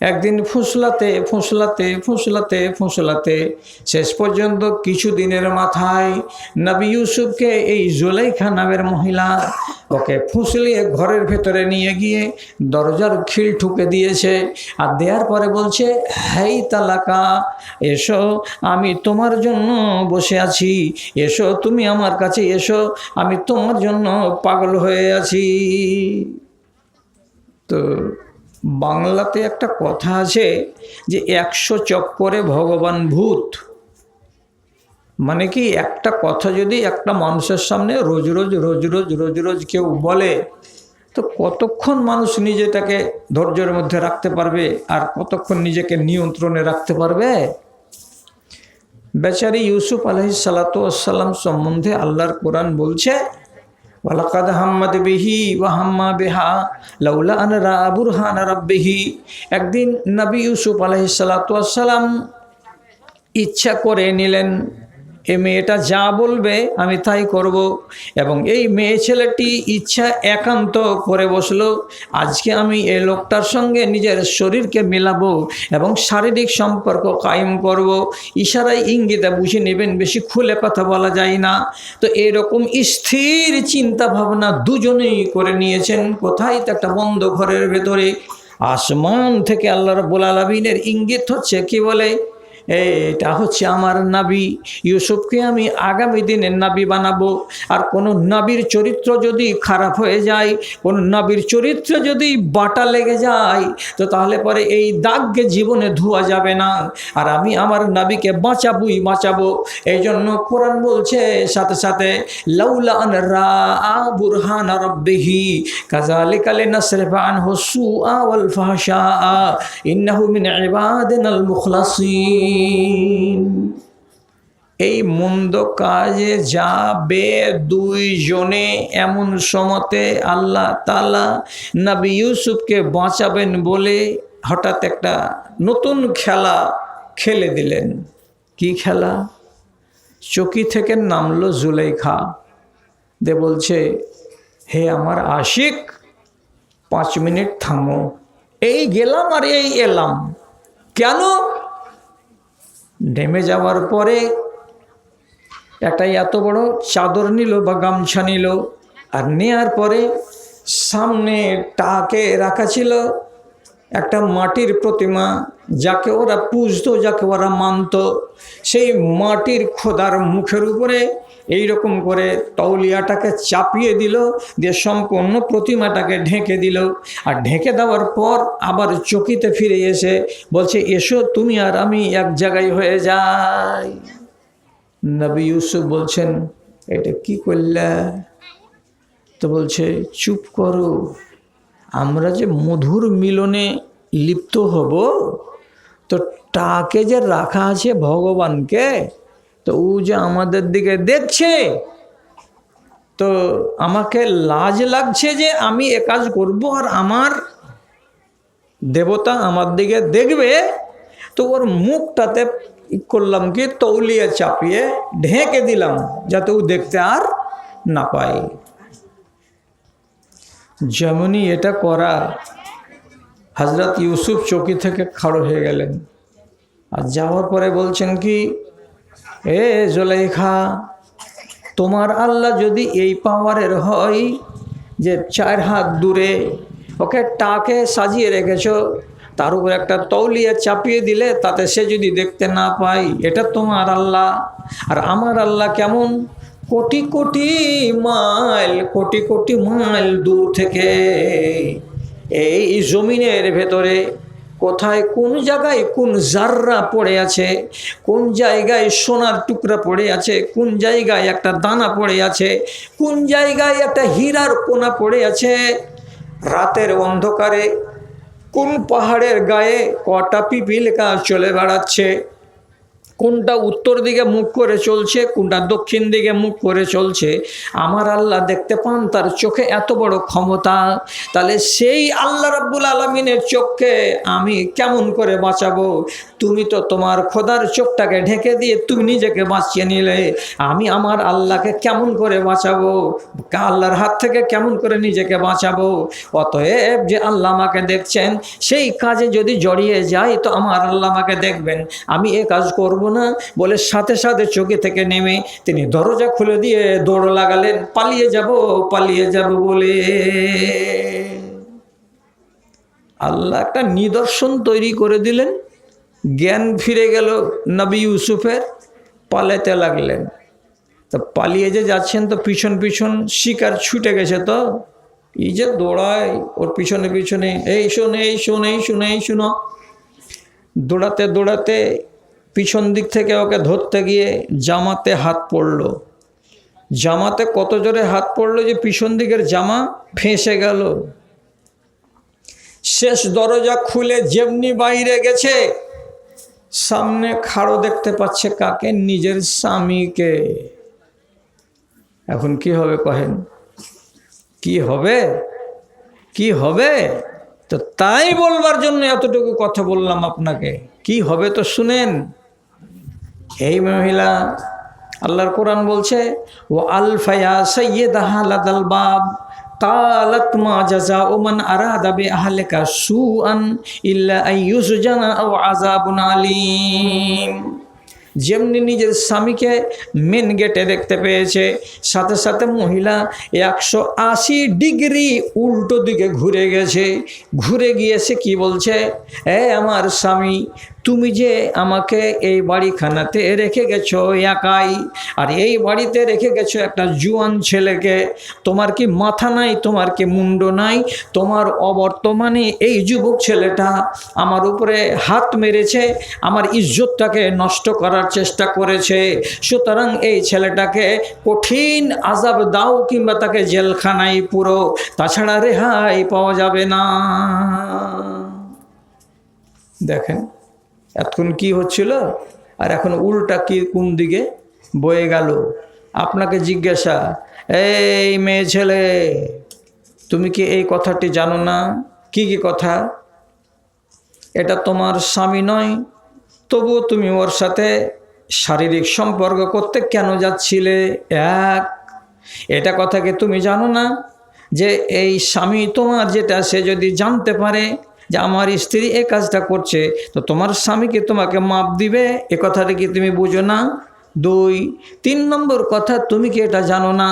একদিন ফুসলাতে ফুসলাতে ফুসলাতে ফুসলাতে, শেষ পর্যন্ত কিছু দিনের মাথায় নবী ইউসুফকে এই জুলাইখা নামের মহিলা ওকে ফুসলিয়ে ঘরের ভেতরে নিয়ে গিয়ে দরজার খিল ঠুকে দিয়েছে আর দেওয়ার পরে বলছে, হেই তালাকা, এসো, আমি তোমার জন্য বসে আছি। এসো, তুমি আমার কাছে এসো, আমি তোমার জন্য পাগল হয়ে আছি। তো বাংলাতে একটা কথা আছে যে একশো চক্করে ভগবান ভূত। মানে কি একটা কথা যদি একটা মানুষের সামনে রোজ রোজ রোজ রোজ রোজ রোজ কেউ বলে, তো কতক্ষণ মানুষ নিজেটাকে ধৈর্যের মধ্যে রাখতে পারবে আর কতক্ষণ নিজেকে নিয়ন্ত্রণে রাখতে পারবে? বেচারি ইউসুফ আলহি সালাতাম সম্বন্ধে আল্লাহর কোরআন বলছে ওয়ালাকাদ হাম্মাদ বিহি ওয়া হাম্মা বেহা, লাউলা আন রা বুরহান রাব্বিহি। একদিন নবী ইউসুফ আলহি সালাম ইচ্ছা করে নিলেন এ মেয়েটা যা বলবে আমি তাই করব। এবং এই মেয়ে ছেলেটি ইচ্ছা একান্ত করে বসল, আজকে আমি এই লোকটার সঙ্গে নিজের শরীরকে মেলাবো এবং শারীরিক সম্পর্ক কায়েম করব। ইশারায় ইঙ্গিতে বুঝে নেবেন, বেশি খুলে কথা বলা যায় না। তো এরকম স্থির চিন্তা ভাবনা দুজনেই করে নিয়েছেন। কোথায় তো একটা বন্ধ ঘরের ভেতরে। আসমান থেকে আল্লাহ রব্বুল আলমিনের ইঙ্গিত হচ্ছে, কি বলে? এটা হচ্ছে আমার নাবি ইউসুফকে আমি আগামী দিনের নাবি বানাবো। আর কোনো নাবির চরিত্র যদি খারাপ হয়ে যায়, কোনো নাবির চরিত্র যদি বাটা লেগে যায়, তো তাহলে পরে এই দাগকে জীবনে ধোয়া যাবে না। আর আমি আমার নাবিকে বাঁচাবই বাঁচাবো। এই জন্য কোরআন বলছে সাথে সাথে, লাউলা আন রা বুরহান রব্বিহি কাজালিকালে নাসরিফা আনহু সুআ ওয়াল ফাহশা ইন্নাহু মিন ইবাদিনাল মুখলাসিন। এই মন্দ কাজে যাবে দুইজনে এমন সমতে আল্লাহ তালা নবী ইউসুফকে বাঁচাবেন বলে হঠাৎ একটা নতুন খেলা খেলে দিলেন। কি খেলা? চকি থেকে নামলো জুলেখা দে বলছে, হে আমার আশিক, পাঁচ মিনিট থামো। এই গেলাম আর এই এলাম। কেন? নেমে যাওয়ার পরে একটা এত বড় চাদর নিল বা গামছা নিল, আর নেয়ার পরে সামনে টাকে রাখা ছিল একটা মাটির প্রতিমা, যাকে ওরা পুজতো, যাকে ওরা মানত। সেই মাটির খোদার মুখের উপরে এই রকম করে তৌলিয়াটাকে চাপিয়ে দিল, দিয়ে সম্পূর্ণ প্রতিমাটাকে ঢেকে দিল। আর ঢেকে দেওয়ার পর আবার চকিতে ফিরে এসে বলছে, এসো তুমি আর আমি এক জায়গায় হয়ে যাই। নবী ইউসুফ বলছেন, এটা কি করলে? তো বলছে, চুপ করো, আমরা যে মধুর মিলনে লিপ্ত হব, তো টাকে যে রাখা আছে ভগবানকে তো ও যে আমাদের দিকে দেখছে, তো আমাকে লাজ লাগছে যে আমি এ কাজ করব আর আমার দেবতা আমার দিকে দেখবে, তো ওর মুখটাতে করলাম কি তৌলিয়ে চাপিয়ে ঢেকে দিলাম যাতে ও দেখতে আর না পায়। যেমনই এটা করা হজরত ইউসুফ চৌকি থেকে খাড়ো হয়ে গেলেন। আর যাওয়ার পরে বলছেন কি এ জোলেখা তোমার আল্লাহ যদি এই পাওয়ারের হয় যে চার হাত দূরে ওকে টাকে সাজিয়ে রেখেছ, তার উপর একটা তৌলিয়া চাপিয়ে দিলে তাতে সে যদি দেখতে না পায়, এটা তোমার আল্লাহ। আর আমার আল্লাহ কেমন? কোটি কোটি মাইল, কোটি কোটি মাইল দূর থেকে এই জমিনের ভেতরে কোথায় কোন জায়গায় কোন জাররা পড়ে আছে, কোন জায়গায় সোনার টুকরা পড়ে আছে, কোন জায়গায় একটা দানা পড়ে আছে, কোন জায়গায় একটা হীরার কোনা পড়ে আছে। রাতের অন্ধকারে কোন পাহাড়ের গায়ে কটা পিপিলিকা চলে বেড়াচ্ছে। কোনটা উত্তর দিকে মুখ করে চলছে, কোনটা দক্ষিণ দিকে মুখ করে চলছে, আমার আল্লাহ দেখতে পান তার চোখে এত বড় ক্ষমতা। তাহলে সেই আল্লাহ রাব্বুল আলমিনের চোখকে আমি কেমন করে বাঁচাবো? তুমি তো তোমার খোদার চোখটাকে ঢেকে দিয়ে তুমি নিজেকে বাঁচিয়ে নিলে, আমি আমার আল্লাহকে কেমন করে বাঁচাবো? আল্লাহর হাত থেকে কেমন করে নিজেকে বাঁচাবো? অতএব যে আল্লাহ আমাকে দেখছেন, সেই কাজে যদি জড়িয়ে যাই তো আমার আল্লাহ আমাকে দেখবেন। আমি এ কাজ করব না। বলে সাথে সাথে চোখে থেকে নেমে তিনি দরজা খুলে দিয়ে দৌড় লাগালেন, পালিয়ে যাব পালিয়ে যাব বলে। আল্লাহ একটা নিদর্শন তৈরি করে দিলেন। জ্ঞান ফিরে গেল নবী ইউসুফের, পালাতে লাগলেন। তো পালিয়ে যে যাচ্ছেন তো পিছন পিছন, শিকার ছুটে গেছে তো। এই যে দৌড়ায়, ওর পিছনে পিছনে, এই শোন এই শোন এই শোন, এই শোনো। দৌড়াতে দৌড়াতে পিছন দিক থেকে ওকে ধরতে গিয়ে জামাতে হাত পড়ল। জামাতে কত জোরে হাত পড়ল যে পিছন দিকের জামা ফেঁসে গেল। শেষ দরজা খুলে যেমনি বাইরে গেছে, সামনে খাড়ো দেখতে পাচ্ছে কাকে? নিজের স্বামীকে। এখন কি হবে কহেন? কি হবে? কি হবে? তো তাই বলবার জন্য এতটুকু কথা বললাম আপনাকে। কি হবে তো শুনেন। এই মহিলা আল্লাহর কোরআন বলছে ও আলফায়া সৈয়দাহা লাদাল বাব قالت ما جزاء من أراد بأهلك سوءا إلا أن يسجن أو عذاب عليم যেমনি নিজের স্বামীকে মেন গেটে দেখতে পেয়েছে সাথে সাথে মহিলা একশো আশি ডিগ্রি উল্টো দিকে ঘুরে গেছে ঘুরে গিয়েছে কি বলছে এ আমার স্বামী তুমি যে আমাকে এই বাড়িখানাতে রেখে গেছো একাই, আর এই বাড়িতে রেখে গেছো একটা জুয়ান ছেলেকে, তোমার কি মাথা নাই, তোমার কি মুন্ড নাই? তোমার অবর্তমানে এই যুবক ছেলেটা আমার উপরে হাত মেরেছে, আমার ইজ্জতটাকে নষ্ট করার চেষ্টা করেছে। সুতরাং এই ছেলেটাকে কঠিন আজাব দাও কিংবা তাকে জেলখানায় পুরো, তাছাড়া রেহাই পাওয়া যাবে না। দেখেন এতক্ষণ কি হচ্ছিল? আর এখন উল্টা কি কোন দিকে বয়ে গেল? আপনাকে জিজ্ঞাসা, এই মেয়ে ছেলে, তুমি কি এই কথাটি জানো না? কি কি কথা? এটা তোমার স্বামী নয়, তবুও তুমি ওর সাথে শারীরিক সম্পর্ক করতে কেন যাচ্ছিলে? এক, এটা কথাকে তুমি জানো না? যে এই স্বামী তোমার যেটা সে যদি জানতে পারে যে আমার স্ত্রী এ কাজটা করছে, তো তোমার স্বামীকে তোমাকে মাপ দিবে? এ কথাটা কি তুমি বুঝো না? দুই। তিন নম্বর কথা, তুমি কি এটা জানো না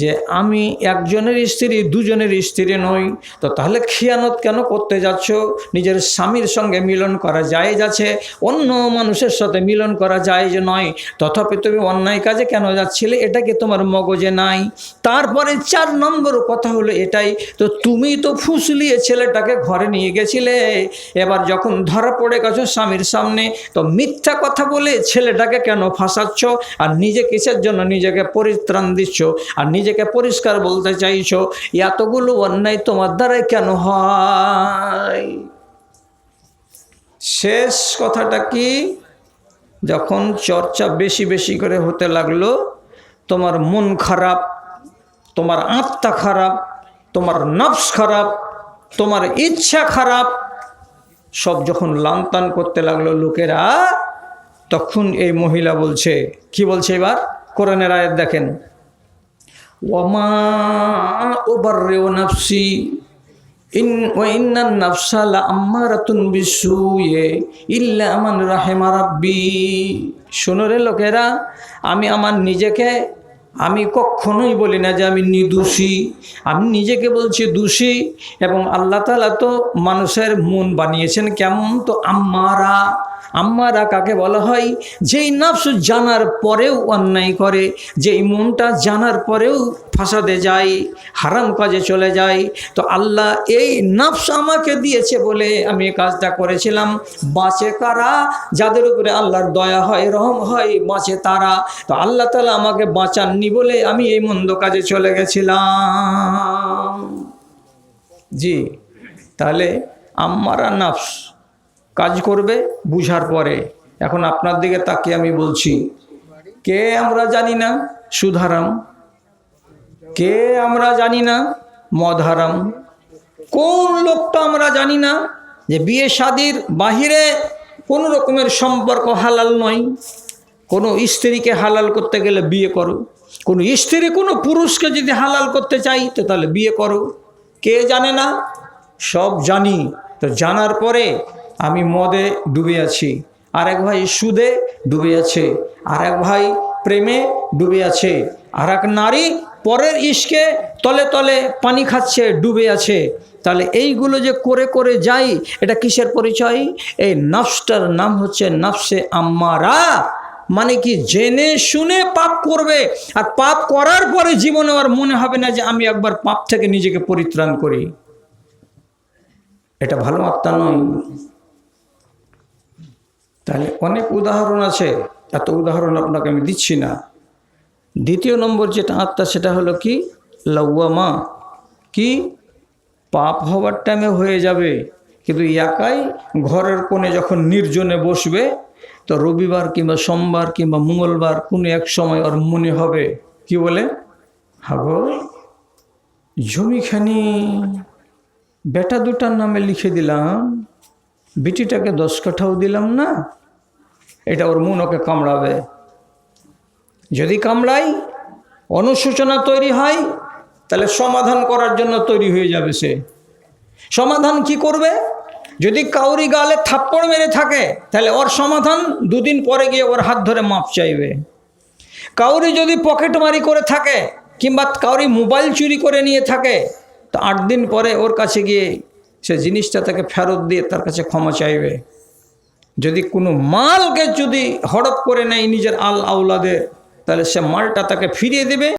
যে আমি একজনের স্ত্রী, দুজনের স্ত্রী নই? তো তাহলে খিয়ানত কেন করতে যাচ্ছ? নিজের স্বামীর সঙ্গে মিলন করা যায় যাচ্ছে অন্য মানুষের সাথে মিলন করা যায় যে নয়। তথাপি তুমি অন্যায় কাজে কেন যাচ্ছিলে? এটা কি তোমার মগজে নাই? তারপরে চার নম্বর কথা হলো এটাই, তো তুমি তো ফুসলিয়ে ছেলেটাকে ঘরে নিয়ে গেছিলে। এবার যখন ধরা পড়ে গেছো স্বামীর সামনে, তো মিথ্যা কথা বলে ছেলেটাকে কেন ফাঁসাচ্ছ? আর নিজে কিসের জন্য নিজেকে পরিত্রাণ দিচ্ছ আর নিজেকে পরিষ্কার বলতে চাইছো, এতগুলো অন্যায় তোমার দ্বারাই কেন হয়? শেষ কথাটা কি? যখন চর্চা বেশি বেশি করে হতে লাগল, তোমার মন খারাপ, তোমার আত্মা খারাপ, তোমার নফস খারাপ, তোমার ইচ্ছা খারাপ, সব যখন লানতান করতে লাগল লোকেরা তখন এই মহিলা বলছে, কি বলছে এবার? কোরআনের আয়াত দেখেন। ওমা ওবার ইন রে লোকেরা, আমি আমার নিজেকে, আমি কখনোই বলি না যে আমি নিদোষী। আমি নিজেকে বলছি দোষী এবং আল্লাহ তালা তো মানুষের মন বানিয়েছেন কেমন? তো আম্মারা। আম্মারা কাকে বলা হয়? যেই নফস জানার পরেও অন্যায় করে, যেই মনটা জানার পরেও ফাসাদে যায়, হারাম কাজে চলে যায়, তো আল্লাহ এই নফস আমাকে দিয়েছে বলে আমি কাজটা করেছিলাম। বাঁচে কারা? যাদের উপরে আল্লাহর দয়া হয়, রহম হয়, বাঁচে তারা। তো আল্লাহ তালা আমাকে বাঁচাননি বলে আমি এই মন্দ কাজে চলে গেছিলাম। জি, তাহলে আম্মারা নফস কাজ করবে বুঝার পরে। এখন আপনার দিকে তাকে আমি বলছি, কে আমরা জানি না? সুধারাম। কে আমরা জানি না? মধারাম। কোন লোকটা আমরা জানি না যে বিয়ে শাদির বাহিরে কোনো রকমের সম্পর্ক হালাল নয়? কোনো স্ত্রীকে হালাল করতে গেলে বিয়ে করো। কোনো স্ত্রী কোনো পুরুষকে যদি হালাল করতে চাই, তো তাহলে বিয়ে করো। কে জানে না? সব জানি। তো জানার পরে আমি মদে ডুবে আছি। আর এক ভাই সুদে ডুবে আছে। আর এক ভাই প্রেমে ডুবে আছে। আর এক নারী পরের ইস্কে তলে তলে পানি খাচ্ছে, ডুবে আছে। তাহলে এইগুলো যে করে করে যাই, এটা কিসের পরিচয়? এই নফসটার নাম হচ্ছে নফসে আম্মারা। মানে কি? জেনে শুনে পাপ করবে। আর পাপ করার পরে জীবনে আর মনে হবে না যে আমি একবার পাপ থেকে নিজেকে পরিত্রাণ করি। এটা ভালো আত্মা নয়। তাহলে অনেক উদাহরণ আছে। এত উদাহরণ আপনাকে আমি দিচ্ছি না। দ্বিতীয় নম্বর যেটা আত্মা সেটা হলো কি? লৌয়ামা কি? পাপ হওয়ার টাইমে হয়ে যাবে। কিন্তু একাই ঘরের কোণে যখন নির্জনে বসবে, তো রবিবার কিংবা সোমবার কিংবা মঙ্গলবার কোনো এক সময় ওর মনে হবে। কি বলে? হাগো জমিখানি। বেটা দুটার নামে লিখে দিলাম। বিটিটাকে দশ কাঠাও দিলাম না, এটা ওর মন ওকে কামড়াবে। যদি কামড়াই, অনুশোচনা তৈরি হয়, তাহলে সমাধান করার জন্য তৈরি হয়ে যাবে সে। সমাধান কি করবে? যদি কাউরি গালে থাপ্পড় মেরে থাকে, তাহলে ওর সমাধান দুদিন পরে গিয়ে ওর হাত ধরে মাপ চাইবে। কাউরি যদি পকেটমারি করে থাকে, কিংবা কাউরি মোবাইল চুরি করে নিয়ে থাকে, তো আট দিন পরে ওর কাছে গিয়ে সে জিনিসটা তাকে ফেরত দিয়ে তার কাছে ক্ষমা চাইবে। যদি কোনো মালকে যদি হড়প করে নেয় নিজের আল আউলাদের তাহলে সে মালটা তাকে ফিরিয়ে দেবে।